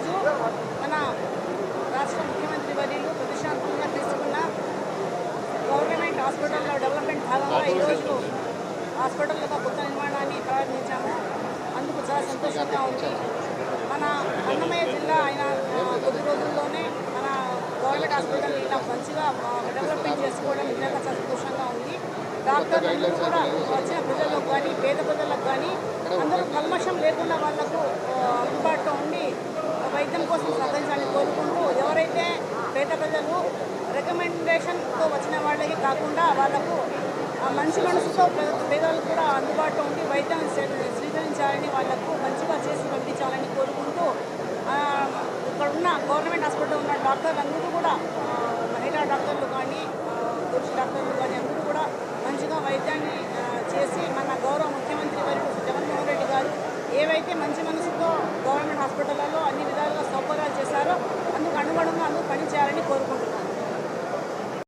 ఈరోజు మన రాష్ట్ర ముఖ్యమంత్రి వర్యులు ప్రతిష్టాత్మకంగా తీసుకున్న గవర్నమెంట్ హాస్పిటల్లో డెవలప్మెంట్ భాగంగా ఈరోజు హాస్పిటల్ యొక్క కొత్త నిర్మాణాన్ని ప్రారంభించాము. అందుకు చాలా సంతోషంగా ఉంది. మన అన్నమయ్య జిల్లా అయిన ఆ, కొద్ది రోజుల్లోనే మన గవర్నమెంట్ హాస్పిటల్ ఇలా మంచిగా డెవలప్మెంట్ చేసుకోవడం నిజంగా చాలా సంతోషంగా ఉంది. డాక్టర్లు కూడా వచ్చిన ప్రజలకు కానీ పేద ప్రజలకు కానీ అందరూ కల్మషం లేకుండా వైద్యం కోసం సహకరించాలని కోరుకుంటూ ఎవరైతే పేద ప్రజలు రికమెండేషన్తో వచ్చిన వాళ్ళకి కాకుండా వాళ్ళకు మంచి మనసుతో పేదలకు కూడా అందుబాటులో ఉండి వైద్యం స్వీకరించాలని వాళ్ళకు మంచిగా చేసి పంపించాలని కోరుకుంటూ ఇక్కడ ఉన్న గవర్నమెంట్ హాస్పిటల్ ఉన్న డాక్టర్లు అందరూ కూడా మహిళా డాక్టర్లు కానీ పురుష డాక్టర్లు కానీ అందరూ కూడా మంచిగా వైద్యాన్ని చేసి మన గౌరవ ముఖ్యమంత్రి వర్యుడు జగన్మోహన్ రెడ్డి గారు ఏవైతే మంచి మనసుతో గవర్నమెంట్ హాస్పిటల్లో